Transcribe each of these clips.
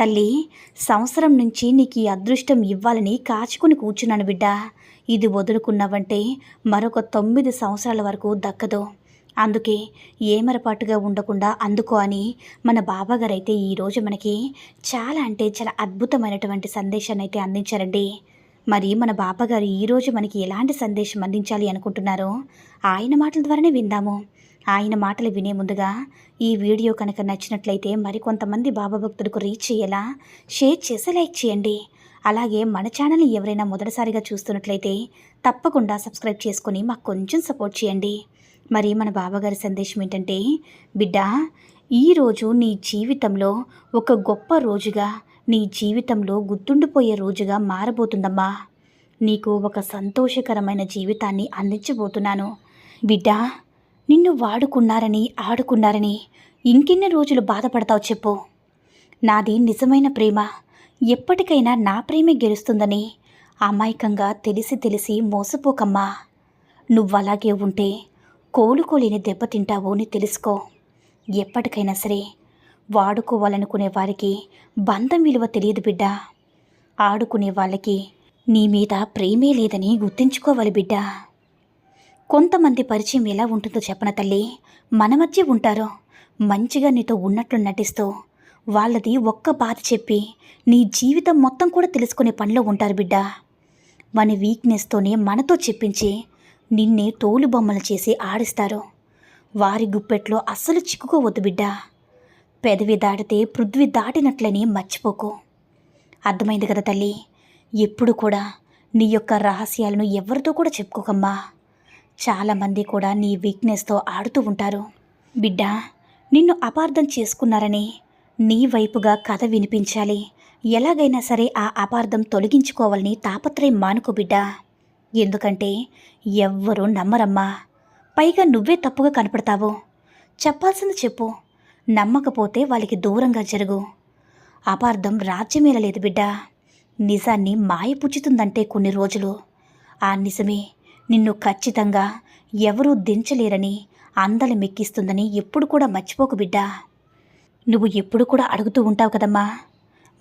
తల్లి సంవత్సరం నుంచి నీకు ఈ అదృష్టం ఇవ్వాలని కాచుకుని కూర్చున్నాను బిడ్డ. ఇది వదులుకున్నావంటే మరొక తొమ్మిది సంవత్సరాల వరకు దక్కదు. అందుకే ఏమరపాటుగా ఉండకుండా అందుకో అని మన బాబాగారు అయితే ఈరోజు మనకి చాలా అంటే చాలా అద్భుతమైనటువంటి సందేశాన్ని అయితే అందించారండి. మరి మన బాబాగారు ఈరోజు మనకి ఎలాంటి సందేశం అందించాలి అనుకుంటున్నారో ఆయన మాటల ద్వారానే విందాము. ఆయన మాటలు వినే ముందుగా ఈ వీడియో కనుక నచ్చినట్లయితే మరికొంతమంది బాబా భక్తులకు రీచ్ చేయేలా షేర్ చేసి లైక్ చేయండి. అలాగే మన ఛానల్ని ఎవరైనా మొదటిసారిగా చూస్తున్నట్లయితే తప్పకుండా సబ్స్క్రైబ్ చేసుకొని మాకు కొంచెం సపోర్ట్ చేయండి. మరి మన బాబాగారి సందేశం ఏంటంటే బిడ్డ ఈరోజు నీ జీవితంలో ఒక గొప్ప రోజుగా నీ జీవితంలో గుర్తుండిపోయే రోజుగా మారబోతుందమ్మా. నీకు ఒక సంతోషకరమైన జీవితాన్ని అందించబోతున్నాను. బిడ్డ నిన్ను వాడుకున్నారని ఆడుకున్నారని ఇంకెన్ని రోజులు బాధపడతావు చెప్పు. నాది నిజమైన ప్రేమ. ఎప్పటికైనా నా ప్రేమే గెలుస్తుందని అమాయకంగా తెలిసి తెలిసి మోసపోకమ్మా. నువ్వలాగే ఉంటే కోలుకోలేని దెబ్బతింటావు అని తెలుసుకో. ఎప్పటికైనా సరే వాడుకోవాలనుకునే వారికి బంధం విలువ తెలియదు బిడ్డ. ఆడుకునే వాళ్ళకి నీ మీద ప్రేమే లేదని గుర్తుంచుకోవాలి బిడ్డా. కొంతమంది పరిచయం ఎలా ఉంటుందో చెప్పన తల్లి? మన మధ్య ఉంటారో. మంచిగా నీతో ఉన్నట్లు నటిస్తూ వాళ్ళది ఒక్క బాధ చెప్పి నీ జీవితం మొత్తం కూడా తెలుసుకునే పనిలో ఉంటారు బిడ్డ. మన వీక్నెస్తోనే మనతో చెప్పించి నిన్నే తోలు బొమ్మలు చేసి ఆడిస్తారు. వారి గుప్పెట్లో అస్సలు చిక్కుకోవద్దు బిడ్డ. పెదవి దాటితే పృథ్వీ దాటినట్లని మర్చిపోకు. అర్థమైంది కదా తల్లి? ఎప్పుడు కూడా నీ యొక్క రహస్యాలను ఎవరితో కూడా చెప్పుకోకమ్మా. చాలామంది కూడా నీ వీక్నెస్తో ఆడుతూ ఉంటారు. బిడ్డ నిన్ను అపార్థం చేసుకున్నారని నీ వైపుగా కథ వినిపించాలి. ఎలాగైనా సరే ఆ అపార్థం తొలగించుకోవాలని తాపత్రయం మానుకో బిడ్డ. ఎందుకంటే ఎవ్వరూ నమ్మరమ్మా. పైగా నువ్వే తప్పుగా కనపడతావు. చెప్పాల్సింది చెప్పు. నమ్మకపోతే వాళ్ళకి దూరంగా జరుగు. అపార్థం రాజ్యమేలలేదు బిడ్డ. నిజాన్ని మాయపుచ్చుతుందంటే కొన్ని రోజులు. ఆ నిజమే. నిన్ను ఖచ్చితంగా ఎవరూ దించలేరని అందలు మెక్కిస్తుందని ఎప్పుడు కూడా మర్చిపోకు బిడ్డా. నువ్వు ఎప్పుడు కూడా అడుగుతూ ఉంటావు కదమ్మా.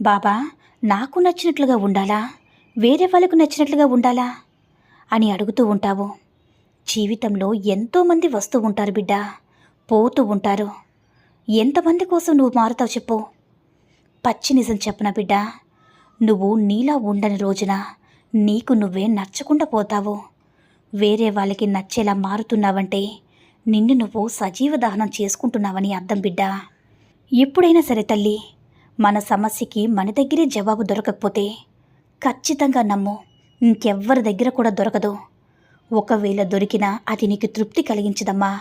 బాబా నాకు నచ్చినట్లుగా ఉండాలా? వేరే వాళ్ళకు నచ్చినట్లుగా ఉండాలా? అని అడుగుతూ ఉంటావు. జీవితంలో ఎంతోమంది వస్తూ ఉంటారు బిడ్డ. పోతూ ఉంటారు. ఎంతమంది కోసం నువ్వు మారుతావు చెప్పు. పచ్చి నిజం చెప్పన బిడ్డ? నువ్వు నీలా ఉండని రోజున నీకు నువ్వే నచ్చకుండా పోతావు. వేరే వాళ్ళకి నచ్చేలా మారుతున్నావంటే నిన్ను నువ్వు సజీవ దహనం చేసుకుంటున్నావని అర్థం బిడ్డ. ఎప్పుడైనా సరే తల్లి మన సమస్యకి మన దగ్గరే జవాబు దొరకకపోతే ఖచ్చితంగా నమ్ము ఇంకెవ్వరి దగ్గర కూడా దొరకదు. ఒకవేళ దొరికినా అది నీకు తృప్తి కలిగించదమ్మా.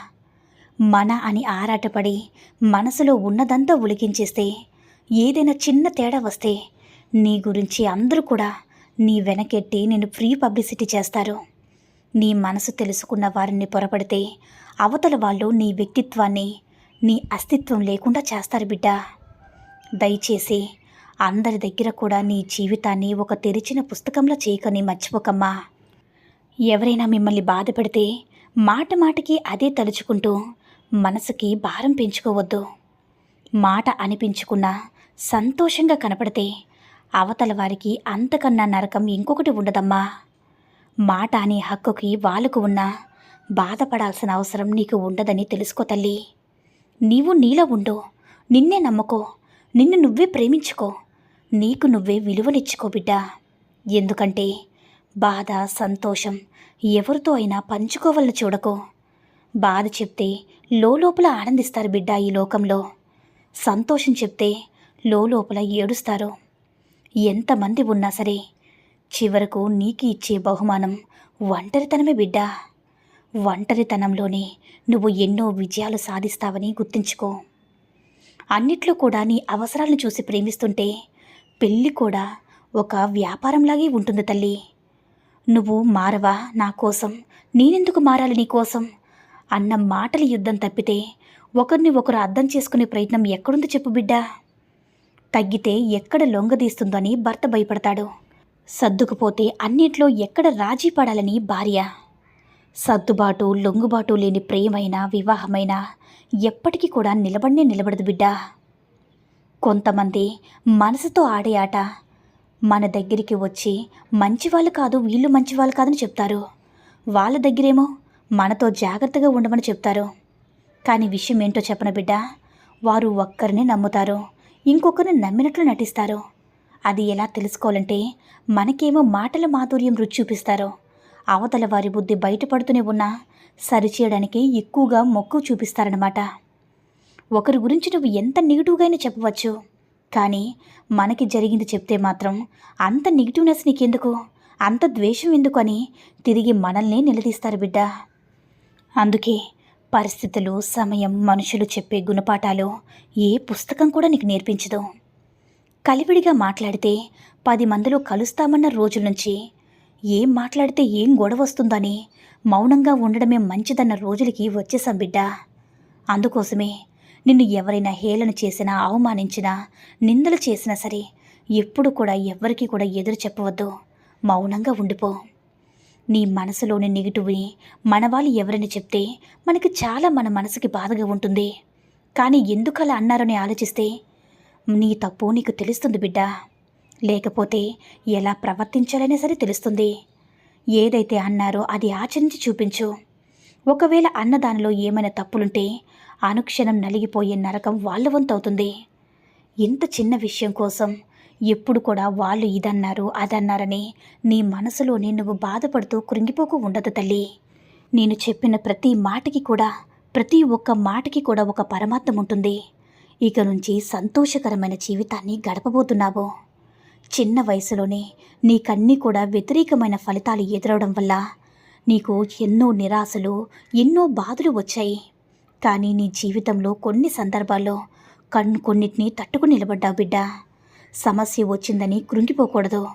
మన అని ఆరాటపడి మనసులో ఉన్నదంతా ఉలికించేస్తే ఏదైనా చిన్న తేడా వస్తే నీ గురించి అందరూ కూడా నీ వెనకెట్టి నేను ఫ్రీ పబ్లిసిటీ చేస్తారు. నీ మనసు తెలుసుకున్న వారిని పొరపడితే అవతల వాళ్ళు నీ వ్యక్తిత్వాన్ని నీ అస్తిత్వం లేకుండా చేస్తారు బిడ్డ. దయచేసి అందరి దగ్గర కూడా నీ జీవితాన్ని ఒక తెరిచిన పుస్తకంలో చేయకని మర్చిపోకమ్మా. ఎవరైనా మిమ్మల్ని బాధ పెడితే మాట మాటకి అదే తలుచుకుంటూ మనసుకి భారం పెంచుకోవద్దు. మాట అనిపించుకున్నా సంతోషంగా కనపడితే అవతల వారికి అంతకన్నా నరకం ఇంకొకటి ఉండదమ్మా. మాట అనే హక్కుకి వాళ్ళకు ఉన్నా బాధపడాల్సిన అవసరం నీకు ఉండదని తెలుసుకో తల్లి. నీవు నీలో ఉండు నిన్నే నమ్ముకో నిన్ను నువ్వే ప్రేమించుకో నీకు నువ్వే విలువనిచ్చుకో బిడ్డ. ఎందుకంటే బాధ సంతోషం ఎవరితో అయినా పంచుకోవాలని చూడకు. బాధ చెప్తే లోపల ఆనందిస్తారు బిడ్డ ఈ లోకంలో. సంతోషం చెప్తే లోపల ఏడుస్తారు. ఎంతమంది ఉన్నా సరే చివరకు నీకు ఇచ్చే బహుమానం ఒంటరితనమే బిడ్డ. ఒంటరితనంలోనే నువ్వు ఎన్నో విజయాలు సాధిస్తావని గుర్తుంచుకో. అన్నిట్లో కూడా నీ అవసరాలను చూసి ప్రేమిస్తుంటే పెళ్ళి కూడా ఒక వ్యాపారంలాగే ఉంటుంది తల్లి. నువ్వు మారవా నా కోసం? నేనెందుకు మారాలి నీ కోసం? అన్న మాటల యుద్ధం తప్పితే ఒకరిని ఒకరు అర్థం చేసుకునే ప్రయత్నం ఎక్కడుందో చెప్పు బిడ్డా. తగ్గితే ఎక్కడ లొంగదీస్తుందని భర్త భయపడతాడు. సర్దుకుపోతే అన్నిట్లో ఎక్కడ రాజీ పడాలని భార్య? సర్దుబాటు లొంగుబాటు లేని ప్రేమైన వివాహమైన ఎప్పటికీ కూడా నిలబడినే నిలబడదు బిడ్డ. కొంతమంది మనసుతో ఆడే ఆట మన దగ్గరికి వచ్చి మంచివాళ్ళు కాదు వీళ్ళు మంచివాళ్ళు కాదని చెప్తారు. వాళ్ళ దగ్గరేమో మనతో జాగ్రత్తగా ఉండమని చెప్తారు. కానీ విషయం ఏంటో చెప్పన బిడ్డ? వారు ఒక్కరిని నమ్ముతారు ఇంకొకరిని నమ్మినట్లు నటిస్తారు. అది ఎలా తెలుసుకోవాలంటే మనకేమో మాటల మాధుర్యం రుచి చూపిస్తారో. అవతల వారి బుద్ధి బయటపడుతూనే ఉన్నా సరిచేయడానికి ఎక్కువగా మొక్కు చూపిస్తారనమాట ఒకరి గురించి నువ్వు ఎంత నెగిటివ్గా అయినా చెప్పవచ్చు. కానీ మనకి జరిగింది చెప్తే మాత్రం అంత నెగిటివ్నెస్ నీకెందుకు? అంత ద్వేషం ఎందుకు అని తిరిగి మనల్ని నిలదీస్తారు బిడ్డ. అందుకే పరిస్థితులు సమయం మనుషులు చెప్పే గుణపాఠాలు ఏ పుస్తకం కూడా నీకు నేర్పించదు. కలివిడిగా మాట్లాడితే పది మందిలో కలుస్తామన్న రోజుల నుంచి ఏం మాట్లాడితే ఏం గొడవ వస్తుందని మౌనంగా ఉండడమే మంచిదన్న రోజులకి వచ్చేసాం బిడ్డ. అందుకోసమే నిన్ను ఎవరైనా హేళన చేసినా అవమానించినా నిందలు చేసినా సరే ఎప్పుడు కూడా ఎవ్వరికీ కూడా ఎదురు చెప్పవద్దు. మౌనంగా ఉండిపో. నీ మనసులోని నెగిటివ్ని మన వాళ్ళు ఎవరైనా చెప్తే మనకి చాలా మన మనసుకి బాధగా ఉంటుంది. కానీ ఎందుకలా అన్నారని ఆలోచిస్తే నీ తప్పు నీకు తెలుస్తుంది బిడ్డ. లేకపోతే ఎలా ప్రవర్తించాలనే సరే తెలుస్తుంది. ఏదైతే అన్నారో అది ఆచరించి చూపించు. ఒకవేళ అన్నదానిలో ఏమైనా తప్పులుంటే అనుక్షణం నలిగిపోయే నరకం వాళ్ళ వంతవుతుంది ఇంత చిన్న విషయం కోసం ఎప్పుడు కూడా వాళ్ళు ఇదన్నారు అదన్నారని నీ మనసులోనే నువ్వు బాధపడుతూ కృంగిపోకు ఉండదు తల్లి. నేను చెప్పిన ప్రతి మాటకి కూడా ప్రతి ఒక్క మాటకి కూడా ఒక పరమార్థం ఉంటుంది. ఇక నుంచి సంతోషకరమైన జీవితాన్ని గడపబోతున్నావు. చిన్న వయసులోనే నీకన్నీ కూడా వ్యతిరేకమైన ఫలితాలు ఎదురవడం వల్ల నీకు ఎన్నో నిరాశలు ఎన్నో బాధలు వచ్చాయి. కానీ నీ జీవితంలో కొన్ని సందర్భాల్లో కన్ను కొన్నిటిని తట్టుకుని నిలబడ్డావు బిడ్డ. సమస్య వచ్చిందని కృంగిపోకూడదు.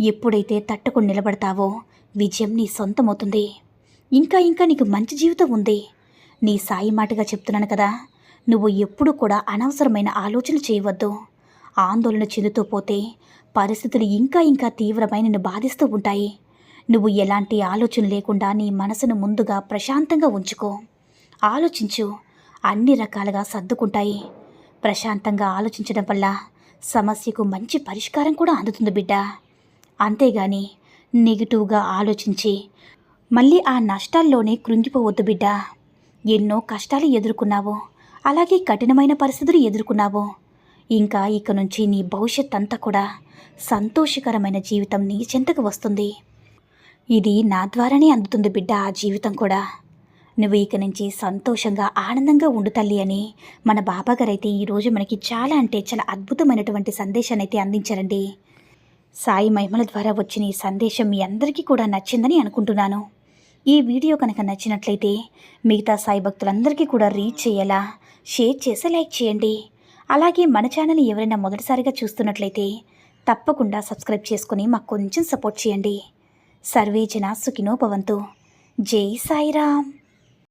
ఎప్పుడైతే తట్టుకుని నిలబడతావో విజయం నీ సొంతమవుతుంది. ఇంకా ఇంకా నీకు మంచి జీవితం ఉంది. నీ సాయి మాటగా చెప్తున్నాను కదా. నువ్వు ఎప్పుడు కూడా అనవసరమైన ఆలోచన చేయవద్దు. ఆందోళన చెందుతూ పోతే పరిస్థితులు ఇంకా ఇంకా తీవ్రమైన నిన్ను బాధిస్తూ ఉంటాయి. నువ్వు ఎలాంటి ఆలోచన లేకుండా నీ మనసును ముందుగా ప్రశాంతంగా ఉంచుకో. ఆలోచించు. అన్ని రకాలుగా సర్దుకుంటాయి. ప్రశాంతంగా ఆలోచించడం వల్ల సమస్యకు మంచి పరిష్కారం కూడా అందుతుంది బిడ్డ. అంతేగాని నెగిటివ్గా ఆలోచించి మళ్ళీ ఆ నష్టాల్లోనే కృంగిపోవద్దు బిడ్డ. ఎన్నో కష్టాలు ఎదుర్కొన్నావు. అలాగే కఠినమైన పరిస్థితులు ఎదుర్కొన్నావు. ఇంకా ఇక నుంచి నీ భవిష్యత్ అంతా కూడా సంతోషకరమైన జీవితం నీ చెంతకు వస్తుంది. ఇది నా ద్వారానే అందుతుంది బిడ్డ ఆ జీవితం కూడా. నువ్వు ఇక నుంచి సంతోషంగా ఆనందంగా ఉండు తల్లి అని మన బాబాగారైతే ఈరోజు మనకి చాలా అంటే చాలా అద్భుతమైనటువంటి సందేశాన్ని అయితే అందించారండి. సాయి మహిమల ద్వారా వచ్చిన ఈ సందేశం మీ అందరికీ కూడా నచ్చిందని అనుకుంటున్నాను. ఈ వీడియో కనుక నచ్చినట్లయితే మిగతా సాయి భక్తులందరికీ కూడా రీచ్ చేయాలా? షేర్ చేసి లైక్ చేయండి. అలాగే మన ఛానల్ ఎవరైనా మొదటిసారిగా చూస్తున్నట్లయితే తప్పకుండా సబ్స్క్రైబ్ చేసుకుని మాకు కొంచెం సపోర్ట్ చేయండి. సర్వే జన సుఖినో భవంతు. జై సాయిరామ్.